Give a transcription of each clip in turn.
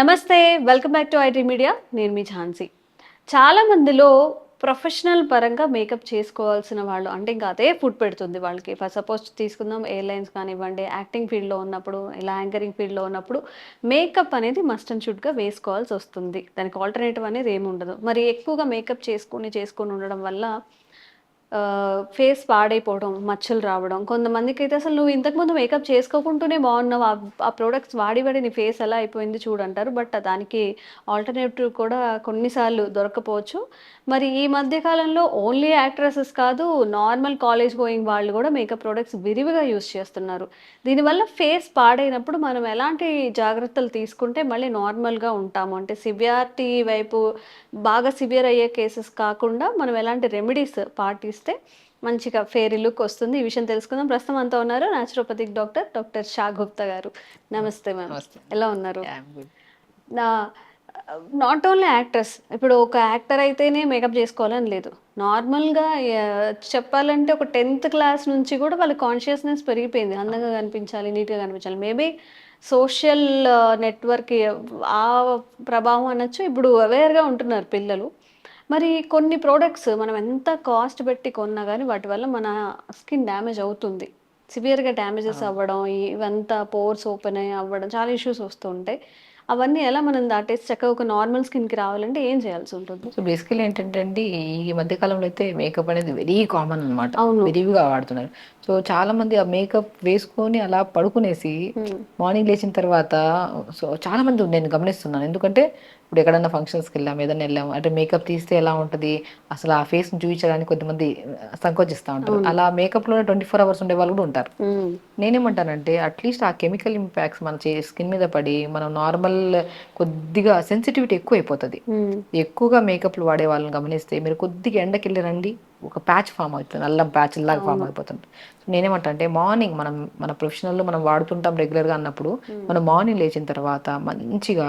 నమస్తే welcome back to IT media నేను మీ ఝాన్సీ. చాలా మందిలో ప్రొఫెషనల్ పరంగా మేకప్ చేసుకోవాల్సిన వాళ్ళు అంటే ఇంకా అదే ఫుడ్ పెడుతుంది వాళ్ళకి. ఫస్ట్ సపోజ్ తీసుకుందాం ఎయిర్లైన్స్ కానివ్వండి యాక్టింగ్ ఫీల్డ్లో ఉన్నప్పుడు ఇలా యాంకరింగ్ ఫీల్డ్లో ఉన్నప్పుడు మేకప్ అనేది మస్ట్ అండ్ షుడ్గా వేసుకోవాల్సి వస్తుంది. దానికి ఆల్టర్నేటివ్ అనేది ఏమి ఉండదు. మరి ఎక్కువగా మేకప్ చేసుకుని చేసుకొని ఉండడం వల్ల ఫేస్ పాడైపోవడం మచ్చలు రావడం. కొంతమందికి అయితే అసలు నువ్వు ఇంతకుముందు మేకప్ చేసుకోకుంటూనే బాగున్నావు. ఆ- ప్రోడక్ట్స్ వాడి వాడి నీ ఫేస్ ఎలా అయిపోయింది చూడంటారు. బట్ దానికి ఆల్టర్నేటివ్ కూడా కొన్నిసార్లు దొరకపోవచ్చు. మరి ఈ మధ్య కాలంలో ఓన్లీ యాక్ట్రెసెస్ కాదు నార్మల్ కాలేజ్ గోయింగ్ వాళ్ళు కూడా మేకప్ ప్రోడక్ట్స్ విరివిగా యూస్ చేస్తున్నారు. దీనివల్ల ఫేస్ పాడైనప్పుడు మనం ఎలాంటి జాగ్రత్తలు తీసుకుంటే మళ్ళీ నార్మల్గా ఉంటాము. అంటే సివియారిటీ వైపు బాగా సివియర్ అయ్యే కేసెస్ కాకుండా మనం ఎలాంటి రెమెడీస్ పాటిస్తాం మంచిగా ఫేరీ లుక్ వస్తుంది. ఈ విషయం తెలుసుకుందాం. ప్రస్తుతం అంతా ఉన్నారు naturopathic doctor doctor Shah Gupta గారు. నమస్తే మ్యామ్. ఎలా ఉన్నారు. నా నాట్ ఓన్లీ యాక్ట్రెస్ ఇప్పుడు ఒక యాక్టర్ అయితేనే మేకప్ చేసుకోవాలని లేదు. నార్మల్గా చెప్పాలంటే ఒక టెన్త్ క్లాస్ నుంచి కూడా వాళ్ళ కాన్షియస్నెస్ పెరిగిపోయింది. అందంగా కనిపించాలి నీట్గా కనిపించాలి. మేబీ సోషల్ నెట్వర్క్ ఆ ప్రభావం అనొచ్చు. ఇప్పుడు అవేర్గా ఉంటున్నారు పిల్లలు. మరి కొన్ని ప్రోడక్ట్స్ మనం ఎంత కాస్ట్ పెట్టి కొన్నా కానీ వాటి వల్ల మన స్కిన్ డ్యామేజ్ అవుతుంది. సివియర్గా డ్యామేజెస్ అవ్వడం ఇవంతా పోర్స్ ఓపెన్ అయ్యి అవ్వడం చాలా ఇష్యూస్ వస్తూ ఉంటాయి అవన్నీ ఎలా మనం దాటేసి చక్కగా ఒక నార్మల్ స్కిన్కి రావాలంటే ఏం చేయాల్సి ఉంటుంది? సో బేసికలీ ఏంటంటే అండి ఈ మధ్య కాలంలో అయితే మేకప్ అనేది వెరీ కామన్ అనమాట అవును. విరివిగా వాడుతున్నారు. సో చాలా మంది ఆ మేకప్ వేసుకొని అలా పడుకునేసి మార్నింగ్ లేచిన తర్వాత సో చాలా మంది నేను గమనిస్తున్నాను. ఎందుకంటే ఇప్పుడు ఎక్కడన్నా ఫంక్షన్స్కి వెళ్ళాం ఏదైనా వెళ్ళాం అంటే మేకప్ తీస్తే ఎలా ఉంటుంది? అసలు ఆ ఫేస్ని చూపించడానికి కొంతమంది సంకోచిస్తూ ఉంటారు. అలా మేకప్లోనే ట్వంటీ ఫోర్ అవర్స్ ఉండే వాళ్ళు కూడా ఉంటారు. మ్మ్. నేనేమంటానంటే అట్లీస్ట్ ఆ కెమికల్ ఇంపాక్ట్స్ మన స్కిన్ మీద పడి మనం నార్మల్ కొద్దిగా సెన్సిటివిటీ ఎక్కువ అయిపోతుంది మ్మ్. ఎక్కువగా మేకప్లు వాడే వాళ్ళని గమనిస్తే మీరు కొద్దిగా ఎండకి వెళ్ళి రండి. ఒక ప్యాచ్ ఫామ్ అవుతుంది నల్ల ప్యాచ్ లాగా ఫామ్ అయిపోతుంది. నేనేమంటా అంటే మార్నింగ్ మనం మన ప్రొఫెషనల్లో మనం వాడుతుంటాం రెగ్యులర్గా అన్నప్పుడు మనం మార్నింగ్ లేచిన తర్వాత మంచిగా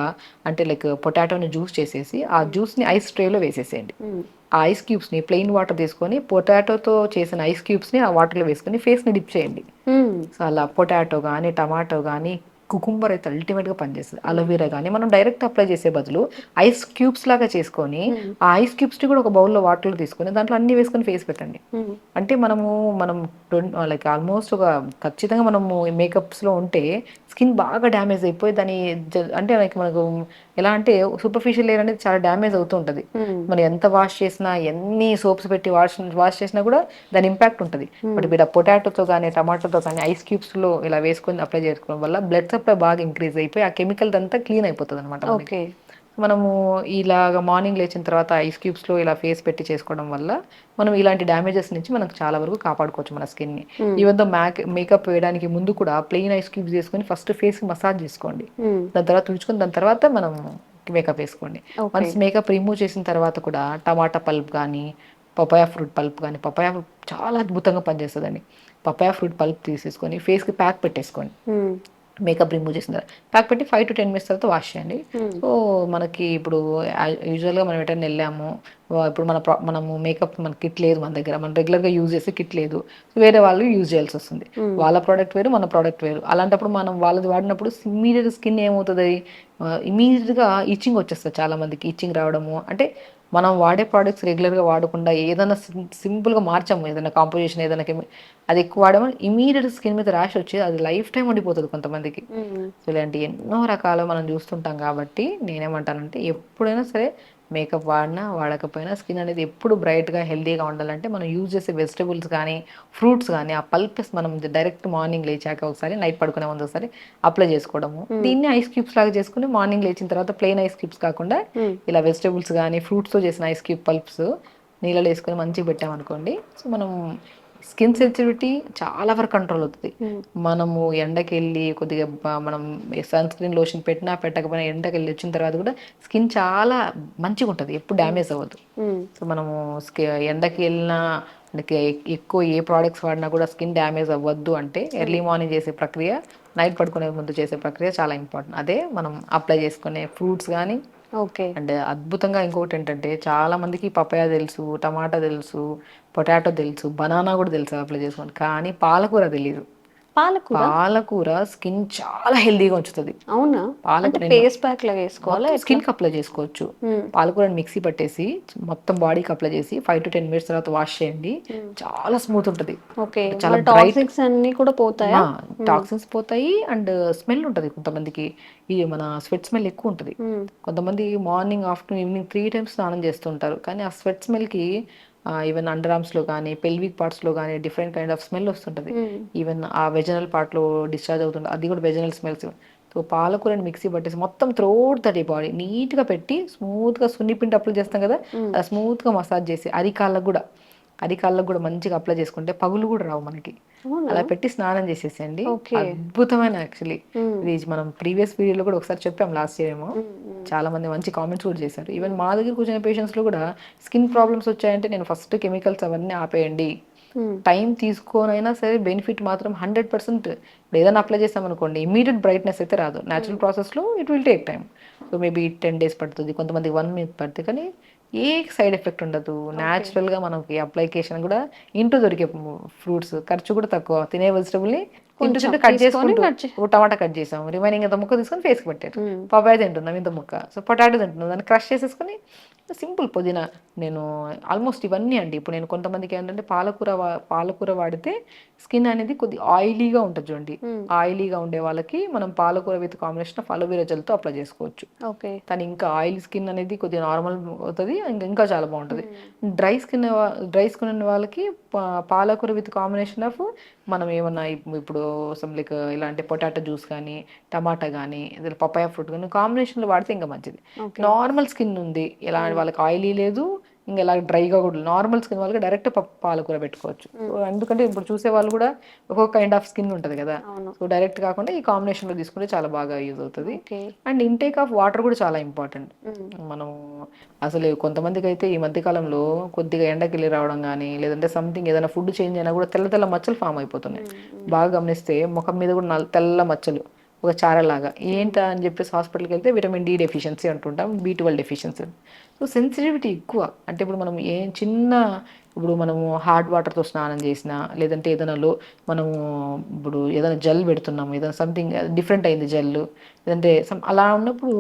అంటే లైక్ పొటాటోని జ్యూస్ చేసేసి ఆ జ్యూస్ని ఐస్ ట్రేలో వేసేసేయండి. ఆ ఐస్ క్యూబ్స్ని ప్లెయిన్ వాటర్ తీసుకొని పొటాటోతో చేసిన ఐస్ క్యూబ్స్ని ఆ వాటర్లో వేసుకొని ఫేస్ని డిప్ చేయండి. సో అలా పొటాటో కానీ టమాటో కానీ కుకుంబర్ అయితే అల్టిమేట్గా పనిచేస్తుంది. అలోవెరా కానీ మనం డైరెక్ట్ అప్లై చేసే బదులు ఐస్ క్యూబ్స్ లాగా చేసుకొని ఆ ఐస్ క్యూబ్స్ని కూడా ఒక బౌల్లో వాటర్లో తీసుకొని దాంట్లో అన్ని వేసుకొని ఫేస్ పెట్టండి. మ్మ్. అంటే మనము మనం లైక్ ఆల్మోస్ట్ ఒక ఖచ్చితంగా మనము మేకప్స్లో ఉంటే స్కిన్ బాగా డ్యామేజ్ అయిపోయి దాని అంటే లైక్ మనకు ఎలా అంటే సూపర్ఫిషియల్ లేయర్ అనేది చాలా డ్యామేజ్ అవుతూ ఉంటుంది. మ్మ్. మనం ఎంత వాష్ చేసినా ఎన్ని సోప్స్ పెట్టి వాష్ వాష్ చేసినా కూడా దాని ఇంపాక్ట్ ఉంటుంది. బట్ ఇక్కడ పొటాటోతో కానీ టమాటోతో కానీ ఐస్ క్యూబ్స్లో ఇలా వేసుకొని అప్లై చేసుకోవడం వల్ల బ్లడ్ సప్లై బాగా ఇంక్రీజ్ అయిపోయి ఆ కెమికల్ అంతా క్లీన్ అయిపోతుంది అనమాట ఓకే. మనము ఇలాగ మార్నింగ్ లేచిన తర్వాత ఐస్ క్యూబ్స్లో ఇలా ఫేస్ పెట్టి చేసుకోవడం వల్ల మనం ఇలాంటి డ్యామేజెస్ నుంచి మనకు చాలా వరకు కాపాడుకోవచ్చు మన స్కిన్ని ఈవెన్ దో మ్యాక్ మేకప్ వేయడానికి ముందు కూడా ప్లెయిన్ ఐస్ క్యూబ్స్ చేసుకొని ఫస్ట్ ఫేస్ మసాజ్ చేసుకోండి. దాని తర్వాత తుడుచుకొని దాని తర్వాత మనం మేకప్ వేసుకోండి. వన్స్ మేకప్ రిమూవ్ చేసిన తర్వాత కూడా టమాటా పల్ప్ కానీ పపాయా ఫ్రూట్ పల్ప్ కానీ పపాయా చాలా అద్భుతంగా పనిచేస్తుందండి. పపాయా ఫ్రూట్ పల్ప్ తీసేసుకొని ఫేస్కి ప్యాక్ పెట్టేసుకోండి. మేకప్ రిమూవ్ చేసిన తర్వాత ప్యాక్ పెట్టి ఫైవ్ టు టెన్ మినిట్స్ తర్వాత వాష్ చేయండి. సో మనకి ఇప్పుడు యూజువల్గా మనం ఎటైనా వెళ్ళాము ఇప్పుడు మన ప్రా- మనము మేకప్ మన కిట్ లేదు మన దగ్గర మనం రెగ్యులర్గా యూజ్ చేసే కిట్ లేదు. వేరే వాళ్ళు యూజ్ చేయాల్సి వస్తుంది. వాళ్ళ ప్రోడక్ట్ వేరు మన ప్రోడక్ట్ వేరు. అలాంటప్పుడు మనం వాళ్ళది వాడినప్పుడు ఇమీడియట్ స్కిన్ ఏమవుతుంది? ఇమీడియట్గా ఇచ్చింగ్ వచ్చేస్తుంది చాలా మందికి ఇచ్చింగ్ రావడము. అంటే మనం వాడే ప్రోడక్ట్స్ రెగ్యులర్గా వాడకుండా ఏదైనా సింపుల్గా మార్చాము ఏదైనా కాంపోజిషన్ ఏదైనా అది ఎక్కువ వాడము ఇమీడియట్ స్కిన్ మీద ర్యాష్ వచ్చి అది లైఫ్ టైం ఉండిపోతుంది కొంతమందికి. సో ఇలాంటి ఎన్నో రకాలు మనం చూస్తుంటాం కాబట్టి నేనేమంటానంటే ఎప్పుడైనా సరే మేకప్ వాడినా వాడకపోయినా స్కిన్ అనేది ఎప్పుడు బ్రైట్గా హెల్తీగా ఉండాలంటే మనం యూజ్ చేసే వెజిటబుల్స్ కానీ ఫ్రూట్స్ కానీ ఆ పల్పెస్ మనం డైరెక్ట్ మార్నింగ్ లేచాక ఒకసారి నైట్ పడుకునే ముందు ఒకసారి అప్లై చేసుకోవడము దీన్ని ఐస్ క్యూబ్స్ లాగా చేసుకుని మార్నింగ్ లేచిన తర్వాత ప్లెయిన్ ఐస్ క్యూబ్స్ కాకుండా. ఇలా వెజిటబుల్స్ కానీ ఫ్రూట్స్తో చేసిన ఐస్ క్యూబ్ పల్ప్స్ నీళ్ళలో వేసుకొని మంచిగా పెట్టామనుకోండి సో మనం స్కిన్ సెన్సిటివిటీ చాలా వరకు కంట్రోల్ అవుతుంది. మనము ఎండకి వెళ్ళి కొద్దిగా మనం సన్ స్క్రీన్ లోషన్ పెట్టినా పెట్టకపోయినా ఎండకి వెళ్ళి వచ్చిన తర్వాత కూడా స్కిన్ చాలా మంచిగా ఉంటుంది. ఎప్పుడు డ్యామేజ్ అవ్వదు. మ్మ్. సో మనము స్కి ఎండకి వెళ్ళినా ఎక్కువ ఏ ప్రోడక్ట్స్ వాడినా కూడా స్కిన్ డ్యామేజ్ అవ్వద్దు అంటే ఎర్లీ మార్నింగ్ చేసే ప్రక్రియ నైట్ పడుకునే ముందు చేసే ప్రక్రియ చాలా ఇంపార్టెంట్. అదే మనం అప్లై చేసుకునే ఫ్రూట్స్ కానీ అండ్ అద్భుతంగా ఇంకొకటి ఏంటంటే చాలా మందికి పపాయ తెలుసు టమాటా తెలుసు పొటాటో తెలుసు బనానా కూడా తెలుసు అప్లై చేసుకోండి. కానీ పాలకూర తెలియదు పాలకూర? పాలకూర స్కిన్ చాలా హెల్దీగా ఉంచుతుంది. అవునా? పాలకూర ఫేస్ ప్యాక్ లాగా వేసుకోవాలా? స్కిన్కి అప్లై చేసుకోవచ్చు. పాలకూరని మిక్సీ పట్టేసి మొత్తం బాడీకి అప్లై చేసి ఫైవ్ టు టెన్ మినిట్స్ తర్వాత వాష్ చేయండి. చాలా స్మూత్ ఉంటుంది. ఓకే. చాలా టాక్సిక్స్ అన్ని కూడా పోతాయా? టాక్సిన్స్ పోతాయి అండ్ స్మెల్ ఉంటుంది కొంతమందికి. ఈ మన స్వెట్ స్మెల్ ఎక్కువ ఉంటుంది. కొంతమంది morning afternoon evening three times స్నానం చేస్తుంటారు. కానీ ఆ స్వెట్ స్మెల్కి ఈవెన్ అండర్ ఆర్మ్స్లో కానీ పెల్విక్ పార్ట్స్లో కానీ డిఫరెంట్ కైండ్ ఆఫ్ స్మెల్ వస్తుంటుంది. ఈవెన్ ఆ వెజనల్ పార్ట్లో డిశ్చార్జ్ అవుతుంది అది కూడా వెజనల్ స్మెల్స్ సో పాలకూరని మిక్సీ పట్టేసి మొత్తం త్రోట్ దట్ ఈ బాడీ నీట్గా పెట్టి స్మూత్గా సున్నిపిండి అప్లై చేస్తాం కదా అలా స్మూత్గా మసాజ్ చేసి అరికాళ్ళకు కూడా అరికాళ్ళకు కూడా మంచిగా అప్లై చేసుకుంటే పగులు కూడా రావు మనకి? అలా పెట్టి స్నానం Okay. అద్భుతమైన యాక్చువల్లీ మ్మ్. ఇది మనం ప్రీవియస్ వీడియోలో కూడా ఒకసారి చెప్పాం లాస్ట్ ఇయర్ ఏమో. చాలా మంది మంచి కామెంట్స్ కూడా చేశారు. ఈవెన్ మా దగ్గర కూర్చున్న పేషెంట్స్లో కూడా స్కిన్ ప్రాబ్లమ్స్ వచ్చాయంటే నేను ఫస్ట్ కెమికల్స్ అవన్నీ ఆపేయండి. టైం తీసుకోనైనా సరే బెనిఫిట్ మాత్రం హండ్రెడ్ పర్సెంట్ ఏదైనా అప్లై చేస్తాం అనుకోండి ఇమీడియట్ బ్రైట్నెస్ అయితే రాదు. న్యాచురల్ ప్రాసెస్లో it will take time so maybe ten days పడుతుంది కొంతమందికి వన్ మినిట్ పడుతుంది కానీ ఏ సైడ్ ఎఫెక్ట్ ఉండదు. న్యాచురల్గా మనకి అప్లికేషన్ కూడా ఇంట్లో దొరికే ఫ్రూట్స్ ఖర్చు కూడా తక్కువ. తినే వెజిటబుల్ని కట్ టమాటా కట్ చేసాం రిమైనింగ్ ఇంత ముక్క తీసుకొని ఫేస్కి పెట్టారు. పపాయ తింటున్నాం ఇంత ముక్క. సో పొటాటో తింటున్నాం. దాన్ని క్రష్ చేసేసుకొని సింపుల్ పుదీనా నేను ఆల్మోస్ట్ ఇవన్నీ అండి. ఇప్పుడు నేను కొంతమందికి ఏంటంటే పాలకూర పాలకూర వాడితే స్కిన్ అనేది కొద్ది ఆయిలీగా ఉంటుంది చూడండి. ఆయిలీగా ఉండే వాళ్ళకి మనం పాలకూర with combination of aloe vera జెల్తో apply చేసుకోవచ్చు. ఓకే. కానీ ఇంకా ఆయిల్ స్కిన్ అనేది కొద్దిగా నార్మల్ అవుతుంది ఇంకా ఇంకా చాలా బాగుంటుంది. డ్రై స్కిన్ డ్రై స్కిన్ ఉన్న వాళ్ళకి పాలకూర విత్ కాంబినేషన్ ఆఫ్ మనం ఏమన్నా ఇప్- ఇప్పుడు సమ్ లైక్ ఇలాంటి పొటాటో జ్యూస్ కానీ టమాటా కానీ పపాయ ఫ్రూట్ కానీ కాంబినేషన్లో వాడితే ఇంకా మంచిది. నార్మల్ స్కిన్ ఉంది. ఇలా వాళ్ళకి ఆయిలీ లేదు ఇంకా ఇలా డ్రైగా కూడా నార్మల్ స్కిన్ వాళ్ళకి డైరెక్ట్ పాలకూర పెట్టుకోవచ్చు. సో ఎందుకంటే ఇప్పుడు చూసే వాళ్ళు కూడా ఒక్కొక్క కైండ్ ఆఫ్ స్కిన్ ఉంటుంది కదా. సో డైరెక్ట్ కాకుండా ఈ కాంబినేషన్లో తీసుకుంటే చాలా బాగా యూజ్ అవుతుంది. అండ్ ఇంటేక్ ఆఫ్ వాటర్ కూడా చాలా ఇంపార్టెంట్. మనం అసలు కొంతమందికి అయితే ఈ మధ్య కాలంలో కొద్దిగా ఎండకి వెళ్ళి రావడం కానీ లేదంటే సంథింగ్ ఏదైనా ఫుడ్ చేంజ్ అయినా కూడా తెల్ల తెల్ల మచ్చలు ఫామ్ అయిపోతున్నాయి. బాగా గమనిస్తే ముఖం మీద కూడా తెల్ల మచ్చలు ఒక చారలాగా. ఏంటా అని చెప్పేసి హాస్పిటల్కి వెళ్తే విటమిన్ డి డెఫిషియన్సీ అంటుంటాం B twelve deficiency. So sensitivity ఎక్కువ. అంటే ఇప్పుడు మనం ఏం చిన్న ఇప్పుడు మనము హాట్ వాటర్తో స్నానం చేసినా లేదంటే ఏదైనా లో మనము ఇప్పుడు ఏదైనా జెల్ పెడుతున్నాము ఏదైనా సంథింగ్ డిఫరెంట్ అయింది జెల్ లేదంటే some అలా ఉన్నప్పుడు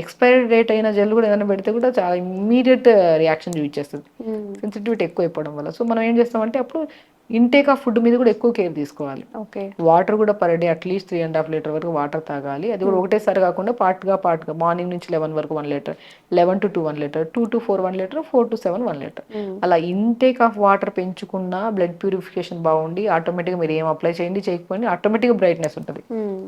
ఎక్స్పైరీ డేట్ అయిన జెల్ కూడా ఏదైనా పెడితే కూడా చాలా ఇమ్మీడియట్ రియాక్షన్ చూపించేస్తుంది. సెన్సిటివిటీ ఎక్కువ అయిపోవడం వల్ల. సో మనం ఏం చేస్తామంటే అప్పుడు ఇంటేక్ ఆఫ్ ఫుడ్ మీద కూడా ఎక్కువ కేర్ తీసుకోవాలి. ఓకే వాటర్ కూడా per day at least three and half litre వరకు వాటర్ తాగాలి. అది కూడా ఒకటేసారి కాకుండా పార్ట్గా పార్ట్గా మార్నింగ్ నుంచి లెవెన్ వరకు one litre eleven to two one litre two to four one litre four to seven one litre. అలా ఇంటేక్ ఆఫ్ వాటర్ పెంచుకున్నా బ్లడ్ ప్యూరిఫికేషన్ బాగుండి ఆటోమేటిక్గా మీరు ఏం అప్లై చేయండి చేయకపోయింది ఆటోమేటిక్గా బ్రైట్నెస్ ఉంటుంది.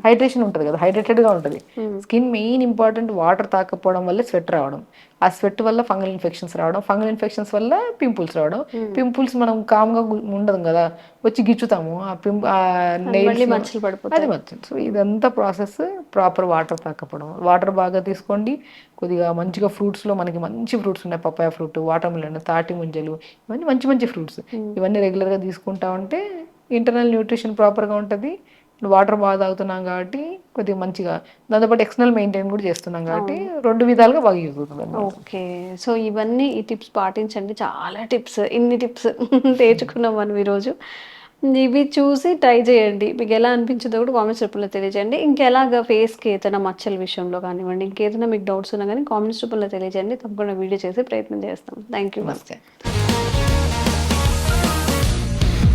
హైడ్రేషన్ ఉంటుంది కదా హైడ్రేటెడ్గా ఉంటుంది. Hmm. Skin main important water తాకపోవడం వల్ల స్వెట్ రావడం. ఆ స్వెట్ వల్ల ఫంగల్ ఇన్ఫెక్షన్స్ రావడం ఫంగల్ ఇన్ఫెక్షన్స్ వల్ల పింపుల్స్ రావడం. పింపుల్స్ మనం కామ్గా ఉండదు కదా వచ్చి గిచ్చుతాము ఆ పిం ఆ మళ్ళీ nails లో- మచ్చలు పడిపోతాయి అది వచ్చింది సో ఇదంతా ప్రాసెస్ ప్రాపర్ వాటర్ తాకపోవడం. వాటర్ బాగా తీసుకోండి. కొద్దిగా మంచిగా ఫ్రూట్స్లో మనకి మంచి ఫ్రూట్స్ ఉన్నాయి. పప్పాయ ఫ్రూట్ వాటర్ మిలన్ తాటి ముంజలు ఇవన్నీ మంచి మంచి ఫ్రూట్స్. ఇవన్నీ రెగ్యులర్గా తీసుకుంటా ఉంటే ఇంటర్నల్ న్యూట్రిషన్ ప్రాపర్గా ఉంటుంది. వాటర్ బాగా తాగుతున్నాం కాబట్టి కొద్దిగా మంచిగా. దాంతోపాటు ఎక్స్టర్నల్ మెయింటైన్ కూడా చేస్తున్నాం కాబట్టి రెండు విధాలుగా బాగా యూజ్ అవుతుంది. ఓకే. సో ఇవన్నీ ఈ టిప్స్ పాటించండి. చాలా టిప్స్ ఇన్ని టిప్స్ నేర్చుకున్నాం మనం ఈరోజు. ఇవి చూసి ట్రై చేయండి. మీకు ఎలా అనిపించిందో కూడా కామెంట్స్ రూపంలో తెలియజేయండి. ఇంకెలాగా ఫేస్కి ఏదైనా మచ్చల విషయంలో కానివ్వండి ఇంకేదైనా మీకు డౌట్స్ ఉన్నా కానీ కామెంట్స్ రూపంలో తెలియజేయండి. తప్పకుండా వీడియో చేసి ప్రయత్నం చేస్తాం. Thank you